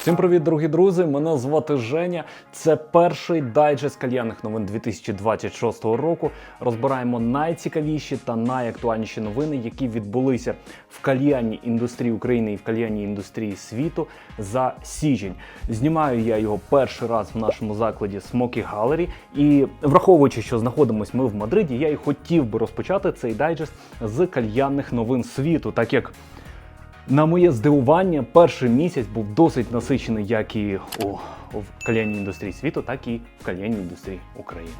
Всім привіт, дорогі друзі! Мене звати Женя. Це перший дайджест кальянних новин 2026 року. Розбираємо найцікавіші та найактуальніші новини, які відбулися в кальянній індустрії України і в кальянній індустрії світу за січень. Знімаю я його перший раз в нашому закладі Smoky Gallery. І враховуючи, що знаходимось ми в Мадриді, я і хотів би розпочати цей дайджест з кальянних новин світу, так як. На моє здивування, перший місяць був досить насичений як і у, в кальянній індустрії світу, так і в кальянній індустрії України.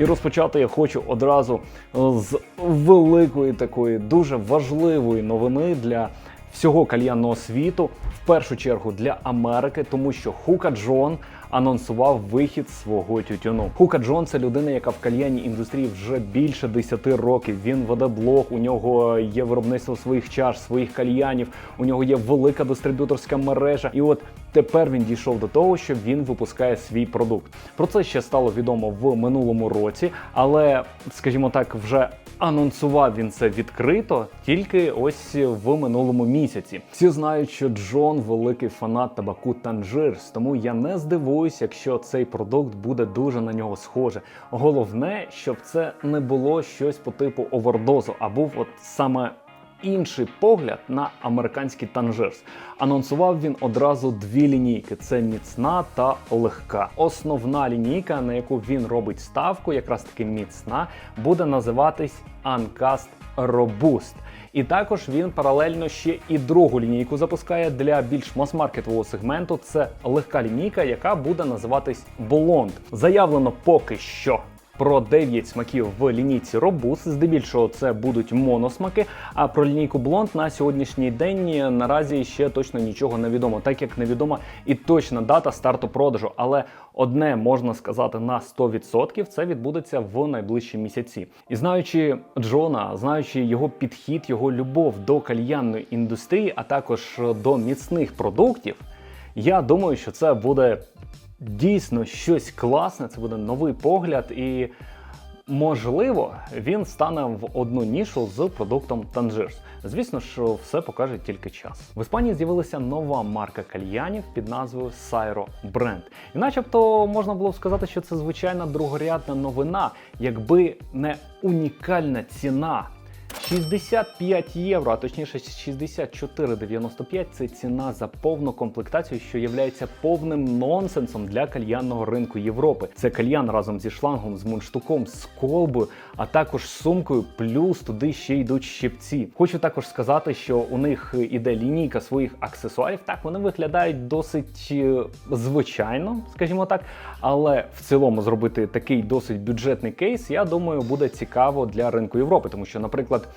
І розпочати я хочу одразу з великої такої дуже важливої новини для всього кальянного світу, в першу чергу для Америки, тому що Хука Джон анонсував вихід свого тютюну. Хука Джон це людина, яка в кальянній індустрії вже більше 10 років. Він веде блог, у нього є виробництво своїх чаш, своїх кальянів, у нього є велика дистриб'юторська мережа. І от тепер він дійшов до того, що він випускає свій продукт. Про це ще стало відомо в минулому році, але, скажімо так, вже анонсував він це відкрито тільки ось в минулому місяці. Всі знають, що Джон великий фанат табаку Танжирс, тому я не здивуюсь, якщо цей продукт буде дуже на нього схоже. Головне, щоб це не було щось по типу овердозу, а був от саме. Інший погляд на американський танжерс. Анонсував він одразу дві лінійки: це міцна та легка. Основна лінійка, на яку він робить ставку, якраз таки міцна, буде називатись Uncast Robust. І також він паралельно ще і другу лінійку запускає для більш мас-маркетового сегменту. Це легка лінійка, яка буде називатись Blonde. Заявлено поки що. Про 9 смаків в лінійці Робус, здебільшого це будуть моносмаки. А про лінійку Блонд на сьогоднішній день наразі ще точно нічого не відомо, так як невідома і точна дата старту продажу. Але одне можна сказати на 100%, це відбудеться в найближчі місяці. І знаючи Джона, знаючи його підхід, його любов до кальянної індустрії, а також до міцних продуктів, я думаю, що це буде дійсно щось класне, це буде новий погляд, і можливо він стане в одну нішу з продуктом Tangiers. Звісно, що все покаже тільки час. В Іспанії з'явилася нова марка кальянів під назвою Сайро Бренд. І начебто можна було б сказати, що це звичайна другорядна новина, якби не унікальна ціна. 65 євро, а точніше 64,95 це ціна за повну комплектацію, що є повним нонсенсом для кальянного ринку Європи. Це кальян разом зі шлангом, з мундштуком, з колбою, а також сумкою, плюс туди ще йдуть щипці. Хочу також сказати, що у них іде лінійка своїх аксесуарів. Так вони виглядають досить е, звичайно, скажімо так. Але в цілому зробити такий досить бюджетний кейс, я думаю, буде цікаво для ринку Європи, тому що, наприклад.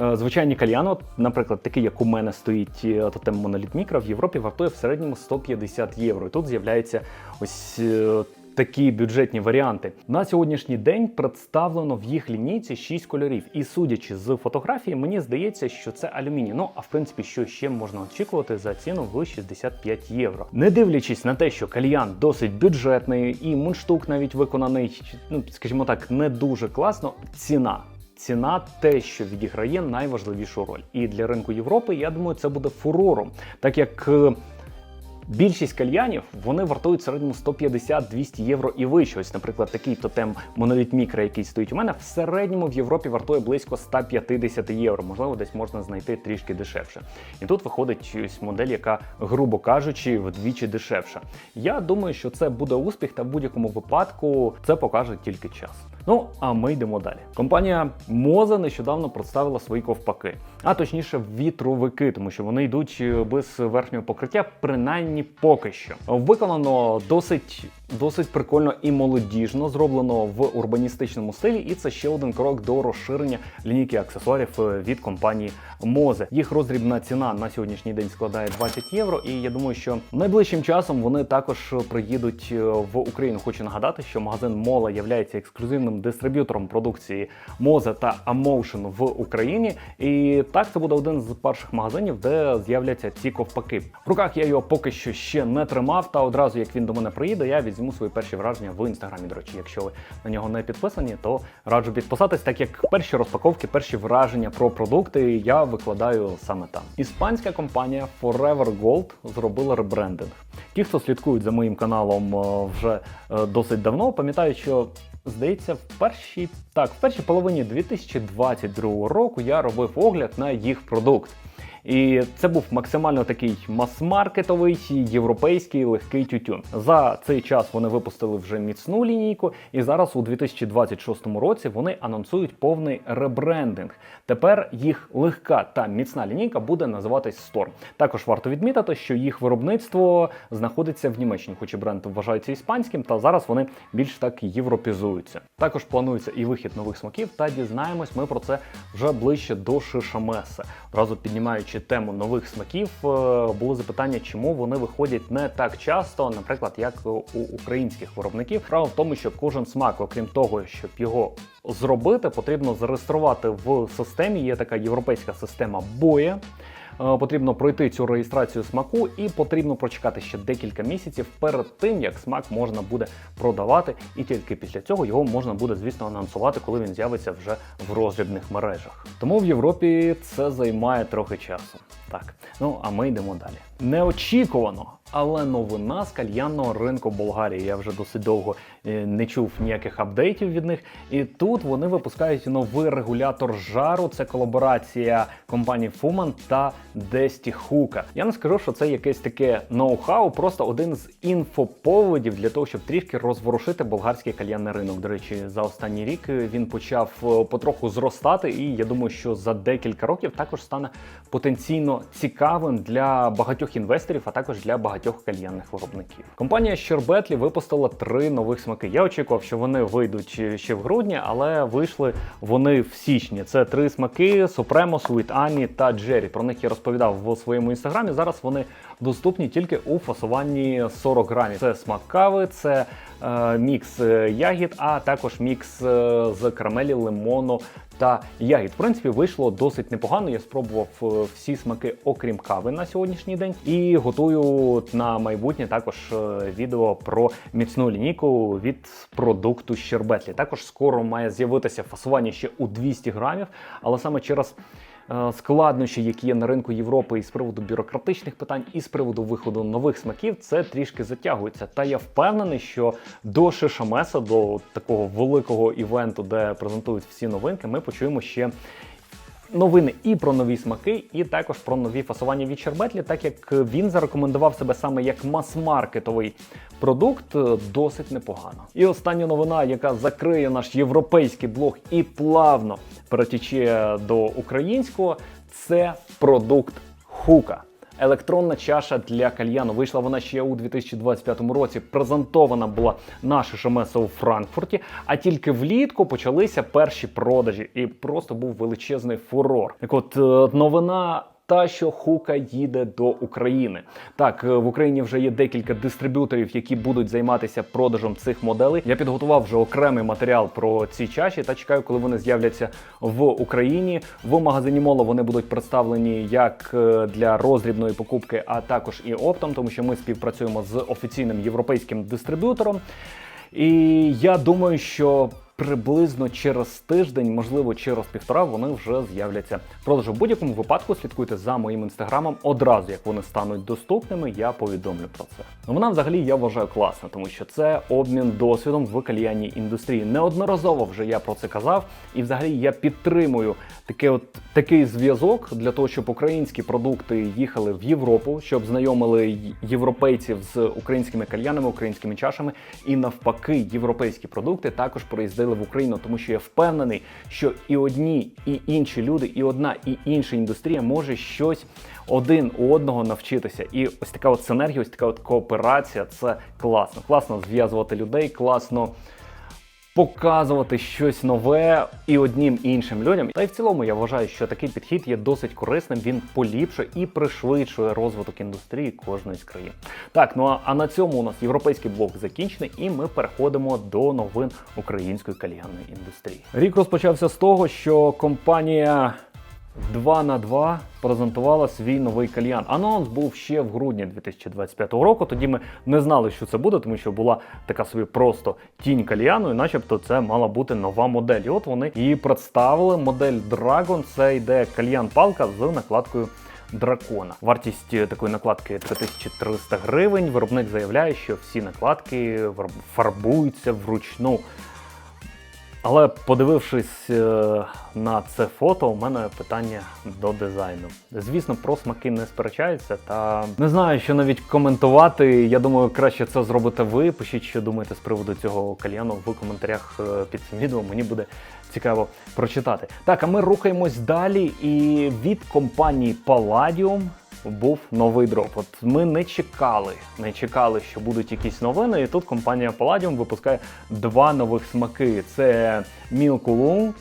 Е, Звичайні кальян, наприклад, такий, як у мене стоїть е, тотем моноліт мікро, в Європі вартує в середньому 150 євро. І тут з'являються ось е, такі бюджетні варіанти. На сьогоднішній день представлено в їх лінійці 6 кольорів. І судячи з фотографії, мені здається, що це алюміній. Ну а в принципі, що ще можна очікувати за ціну в 65 євро. Не дивлячись на те, що кальян досить бюджетний і мундштук навіть виконаний, ну скажімо так, не дуже класно. Ціна. Ціна те, що відіграє найважливішу роль. І для ринку Європи, я думаю, це буде фурором, так як е, більшість кальянів вони вартують в середньому 150-200 євро і вище. Ось, наприклад, такий тотем моноліт мікро, який стоїть у мене, в середньому в Європі вартує близько 150 євро. Можливо, десь можна знайти трішки дешевше. І тут виходить ось модель, яка, грубо кажучи, вдвічі дешевша. Я думаю, що це буде успіх, та в будь-якому випадку це покаже тільки час. Ну, а ми йдемо далі. Компанія Moza нещодавно представила свої ковпаки, а точніше вітровики, тому що вони йдуть е, без верхнього покриття, принаймні поки що. Виконано досить досить прикольно і молодіжно, зроблено в урбаністичному стилі, і це ще один крок до розширення лінійки аксесуарів е, від компанії Moze. Їх роздрібна ціна на сьогоднішній день складає 20 євро. І я думаю, що найближчим часом вони також приїдуть е, в Україну. Хочу нагадати, що магазин Мола є ексклюзивним дистриб'ютором продукції Moze та Amotion в Україні. І так це буде один з перших магазинів, де з'являться ці ковпаки. В руках я його поки що що ще не тримав. Та одразу як він до мене приїде, я візьму свої перші враження в інстаграмі. До речі, якщо ви на нього не підписані, то раджу підписатись, так як перші розпаковки, перші враження про продукти я викладаю саме там. Іспанська компанія Forever Gold зробила ребрендинг. Ті, хто слідкують за моїм каналом е, вже е, досить давно, пам'ятають, що здається, в першій так, в першій половині 2022 року я робив огляд на їх продукт. І це був максимально такий мас-маркетовий європейський легкий тютюн. За цей час вони випустили вже міцну лінійку, і зараз у 2026 році вони анонсують повний ребрендинг. Тепер їх легка та міцна лінійка буде називатись Storm. Також варто відмітити, що їх виробництво знаходиться в Німеччині, хоч і бренд вважається іспанським, та зараз вони більш так європізуються. Також планується і вихід нових смаків, та дізнаємось ми про це вже ближче до Шишамеса. Одразу піднімаючи тему нових смаків, було запитання, чому вони виходять не так часто, наприклад, як у українських виробників. Справа в тому, що кожен смак, окрім того, щоб його зробити, потрібно зареєструвати в системі. Є така європейська система боя. Е, Потрібно пройти цю реєстрацію смаку, і потрібно прочекати ще декілька місяців перед тим, як смак можна буде продавати, і тільки після цього його можна буде, звісно, анонсувати, коли він з'явиться вже в роздрібних мережах. Тому в Європі це займає трохи часу. Так, ну а ми йдемо далі. Неочікувано, але новина з кальянного ринку Болгарії. Я вже досить довго е, не чув ніяких апдейтів від них. І тут вони випускають новий регулятор жару. Це колаборація компаній Fuman та Desty Hookah. Я не скажу, що це якесь таке ноу-хау, просто один з інфоповодів для того, щоб трішки розворушити болгарський кальянний ринок. До речі, за останній рік він почав е, потроху зростати, і я думаю, що за декілька років також стане потенційно цікавим для багатьох інвесторів, а також для багатьох кальянних виробників. Компанія Щербетлі випустила три нових смаки. Я очікував, що вони вийдуть ще в грудні, але вийшли вони в січні. Це три смаки: Supremo, Sweet Annie та Jerry. Про них я розповідав в своєму інстаграмі. Зараз вони доступні тільки у фасуванні 40 грамів. Це смак кави, це е, мікс е, ягід, а також мікс е, з карамелі, лимону та ягід. В принципі, вийшло досить непогано. Я спробував е, всі смаки, окрім кави на сьогоднішній день, і готую на майбутнє також е, відео про міцну лінійку від продукту Щербетлі. Також скоро має з'явитися фасування ще у 200 грамів, але саме через складнощі, які є на ринку Європи, і з приводу бюрократичних питань, і з приводу виходу нових смаків, це трішки затягується. Та я впевнений, що до Шишамеса, до такого великого івенту, де презентують всі новинки, ми почуємо ще. Новини і про нові смаки, і також про нові фасування від Щербетлі, так як він зарекомендував себе саме як мас-маркетовий продукт, е, досить непогано. І остання новина, яка закриє наш європейський блог і плавно перетіче до українського, це продукт хука. Електронна чаша для кальяну вийшла вона ще у 2025 році. Презентована була наша шемеса у Франкфурті, а тільки влітку почалися перші продажі, і просто був величезний фурор. Так от е, новина. Та що хука їде до України. Так, е, в Україні вже є декілька дистриб'юторів, які будуть займатися продажем цих моделей. Я підготував вже окремий матеріал про ці чаші та чекаю, коли вони з'являться в Україні. В магазині Моло вони будуть представлені як е, для роздрібної покупки, а також і оптом, тому що ми співпрацюємо з офіційним європейським дистриб'ютором. І я думаю, що приблизно через тиждень, можливо, через півтора, вони вже з'являться продажу. В будь-якому випадку слідкуйте за моїм інстаграмом. Одразу як вони стануть доступними, я повідомлю про це. Ну, вона взагалі я вважаю класно, тому що це обмін досвідом в кальянній індустрії. Неодноразово вже я про це казав, і взагалі я підтримую такий от такий зв'язок для того, щоб українські продукти їхали в Європу, щоб знайомили європейців з українськими кальянами, українськими чашами, і навпаки, європейські продукти також проїздили в Україну, тому що я впевнений, що і одні, і інші люди, і одна, і інша індустрія може щось один у одного навчитися. І ось така от синергія, ось така от кооперація це класно. Класно зв'язувати людей, класно показувати щось нове і однім і іншим людям. Та й в цілому я вважаю, що такий підхід є досить корисним. Він поліпшує і пришвидшує розвиток індустрії кожної з країн. Так, ну а, на цьому у нас європейський блок закінчений, і ми переходимо до новин української кальянної індустрії. Рік розпочався з того, що компанія. 2 на 2 презентувала свій новий кальян. Анонс був ще в грудні 2025 року. Тоді ми не знали, що це буде, тому що була така собі просто тінь кальяну, і начебто це мала бути нова модель. І от вони її представили. Модель Dragon це йде кальян-палка з накладкою. Дракона. Вартість такої накладки 3300 гривень. Виробник заявляє, що всі накладки фарбуються вручну. Але подивившись е, на це фото, у мене питання до дизайну. Звісно, про смаки не сперечаються, та не знаю, що навіть коментувати. Я думаю, краще це зробите ви. Пишіть, що думаєте з приводу цього кальяну в коментарях е, під цим відео. Мені буде цікаво прочитати. Так, а ми рухаємось далі. І від компанії Palladium був новий дроп. От ми не чекали, не чекали, що будуть якісь новини. І тут компанія Palladium випускає два нових смаки: це Oolong,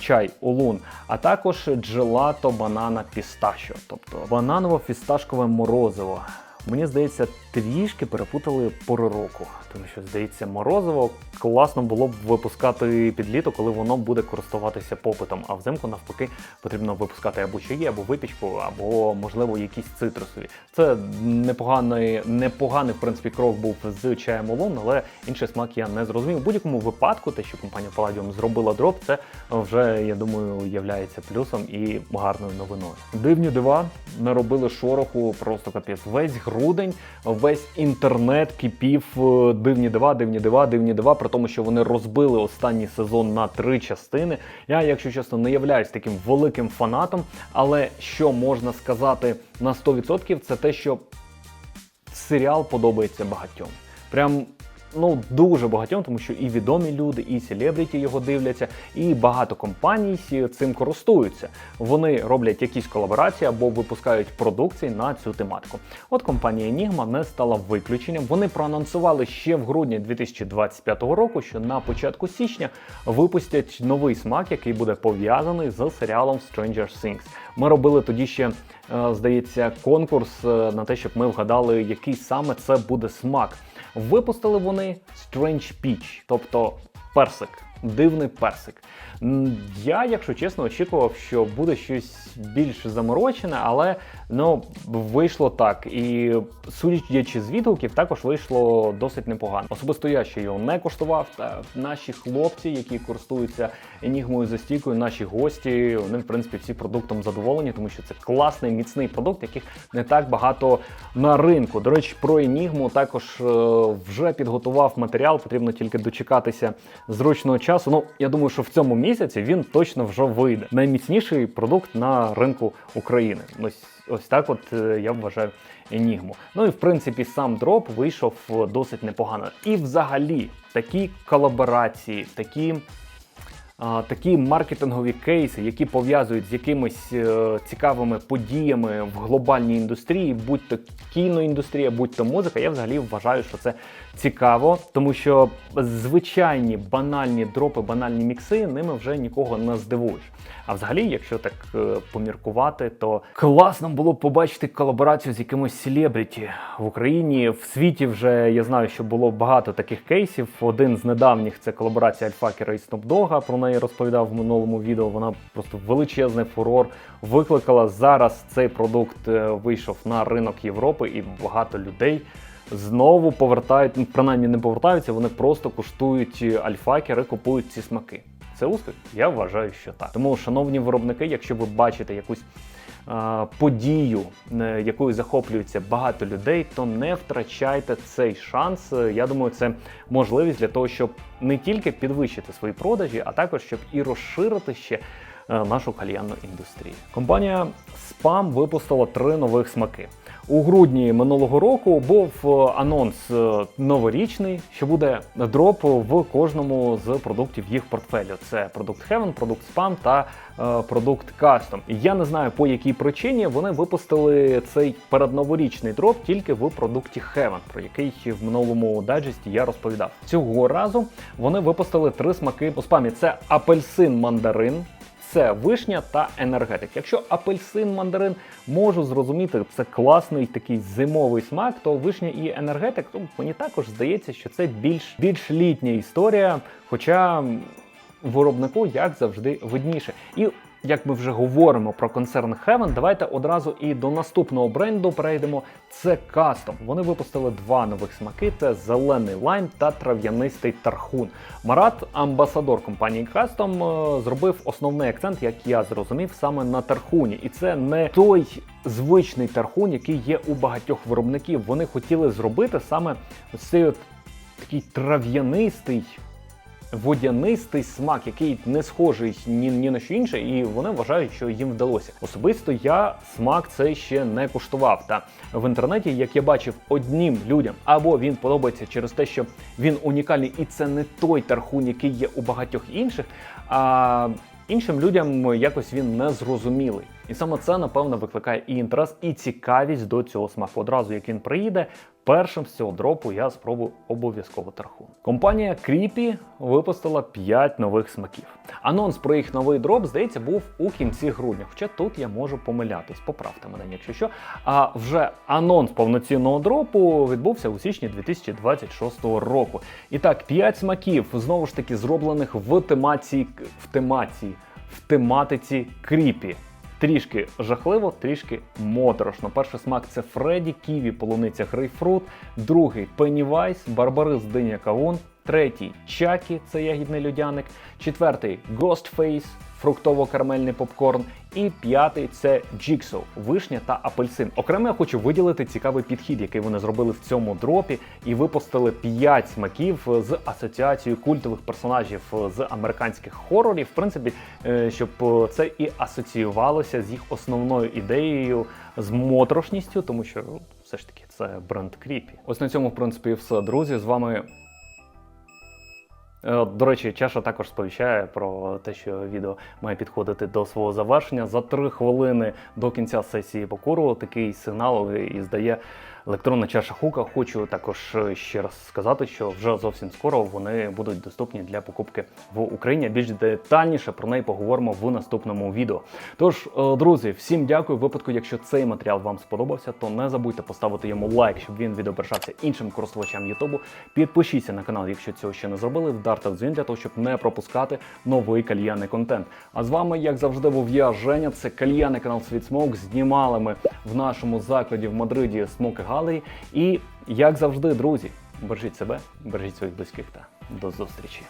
чай Улун, а також джелато банана пістащо, тобто бананово-фісташкове морозиво. Мені здається, трішки перепутали пори року, тому що здається, морозиво класно було б випускати під літо, коли воно буде користуватися попитом. А взимку навпаки потрібно випускати або чаї, або випічку, або можливо якісь цитрусові. Це непоганий, непоганий в принципі крок був з чаєм Олон, але інший смак я не зрозумів. У будь-якому випадку, те, що компанія Palladium зробила дроп, це вже я думаю являється плюсом і гарною новиною. Дивні дива наробили шороху просто капець. Весь грудень, весь інтернет кипів е, дивні дива, дивні дива, дивні дива, при тому, що вони розбили останній сезон на три частини. Я, якщо чесно, не являюсь таким великим фанатом, але що можна сказати на 100%, це те, що серіал подобається багатьом. Прям. Ну, дуже багатьом, тому що і відомі люди, і селебріті його дивляться, і багато компаній цим користуються. Вони роблять якісь колаборації або випускають продукції на цю тематику. От компанія Enigma не стала виключенням. Вони проанонсували ще в грудні 2025 року, що на початку січня випустять новий смак, який буде пов'язаний з серіалом Stranger Things. Ми робили тоді ще, е, здається, конкурс е, на те, щоб ми вгадали, який саме це буде смак. Випустили вони Strange Peach, тобто персик, дивний персик. Я, якщо чесно, очікував, що буде щось більш заморочене, але ну вийшло так. І судячи з відгуків, також вийшло досить непогано. Особисто я ще його не коштував. Та наші хлопці, які користуються енігмою застійкою, наші гості, вони в принципі всі продуктом задоволені, тому що це класний міцний продукт, яких не так багато на ринку. До речі, про енігму також е, вже підготував матеріал. Потрібно тільки дочекатися зручного часу. Ну я думаю, що в цьому місяці він точно вже вийде. Найміцніший продукт на ринку України. Ось ось так, от е, я вважаю енігму. Ну і в принципі сам дроп вийшов е, досить непогано. І взагалі такі колаборації, такі. Такі маркетингові кейси, які пов'язують з якимись е, цікавими подіями в глобальній індустрії, будь то кіноіндустрія, будь то музика, я взагалі вважаю, що це цікаво, тому що звичайні банальні дропи, банальні мікси ними вже нікого не здивуєш. А взагалі, якщо так е, поміркувати, то класно було побачити колаборацію з якимось селебріті в Україні. В світі вже я знаю, що було багато таких кейсів. Один з недавніх це колаборація Альфакера і Снопдога. Про неї розповідав в минулому відео. Вона просто величезний фурор викликала. Зараз цей продукт е, вийшов на ринок Європи, і багато людей знову повертають, ну, принаймні не повертаються, вони просто куштують е, альфакери, купують ці смаки. Це успіх? Я вважаю, що так. Тому, шановні виробники, якщо ви бачите якусь подію, е, якою захоплюється багато людей, то не втрачайте цей шанс. Я думаю, це можливість для того, щоб не тільки підвищити свої продажі, а також щоб і розширити ще е, нашу кальянну індустрію. Компанія Spam випустила три нових смаки. У грудні минулого року був е, анонс е, новорічний, що буде дроп в кожному з продуктів їх портфелю. Це продукт Heaven, продукт Spam та е, продукт Custom. Я не знаю по якій причині вони випустили цей передноворічний дроп тільки в продукті Heaven, про який в минулому дайджесті я розповідав. Цього разу вони випустили три смаки у спамі: це апельсин мандарин. Це вишня та енергетик. Якщо апельсин, мандарин можу зрозуміти, це класний такий зимовий смак, то вишня і енергетик, ну мені також здається, що це більш більш літня історія. Хоча виробнику як завжди видніше. І як ми вже говоримо про концерн Heaven, давайте одразу і до наступного бренду перейдемо. Це Custom. Вони випустили два нових смаки: це зелений лайм та трав'янистий тархун. Марат, амбасадор компанії Custom, е, зробив основний акцент, як я зрозумів, саме на тархуні. І це не той звичний тархун, який є у багатьох виробників. Вони хотіли зробити саме цей от такий трав'янистий. Водянистий смак, який не схожий ні, ні на що інше, і вони вважають, що їм вдалося. Особисто я смак цей ще не куштував. Та в інтернеті, як я бачив, однім людям або він подобається через те, що він унікальний, і це не той тархун, який є у багатьох інших. А іншим людям якось він не зрозумілий. І саме це, напевно, викликає і інтерес, і цікавість до цього смаку. Одразу як він приїде, першим з цього дропу я спробую обов'язково тархун. Компанія Creepy випустила 5 нових смаків. Анонс про їх новий дроп, здається, був у кінці грудня. Хоча тут я можу помилятись, поправте мене, якщо що. А вже анонс повноцінного дропу відбувся у січні 2026 року. І так, 5 смаків знову ж таки зроблених в темації в темації, в тематиці Creepy. Трішки жахливо, трішки моторошно. Перший смак це Фредді, Ківі, полуниця грейпфрут, другий Пеннівайс, Барбарис, диня кавун, третій Чакі, це ягідний людяник, четвертий Ghostface, фруктово-карамельний попкорн. І п'ятий це Jigsaw, вишня та апельсин. Окремо я хочу виділити цікавий підхід, який вони зробили в цьому дропі, і випустили 5 смаків з асоціацією культових персонажів з американських хорорів. В принципі, е, щоб це і асоціювалося з їх основною ідеєю з моторошністю, тому що ну, все ж таки це бренд Кріпі. Ось на цьому, в принципі, все, друзі. З вами Е, До речі, чаша також сповіщає про те, що відео має підходити до свого завершення. За три хвилини до кінця сесії покуру такий сигнал і здає електронна чаша хука. Хочу також ще раз сказати, що вже зовсім скоро вони будуть доступні для покупки в Україні. Більш детальніше про неї поговоримо в наступному відео. Тож, е, друзі, всім дякую. В випадку, якщо цей матеріал вам сподобався, то не забудьте поставити йому лайк, щоб він відображався іншим користувачам Ютубу. Підпишіться на канал, якщо цього ще не зробили. Вдарте в дзвін для того, щоб не пропускати новий кальянний контент. А з вами, як завжди, був я, Женя. Це кальянний канал Світ Смок. Знімали ми в нашому закладі в Мадриді Смоки Галері. І як завжди, друзі, бережіть себе, бережіть своїх близьких та до зустрічі.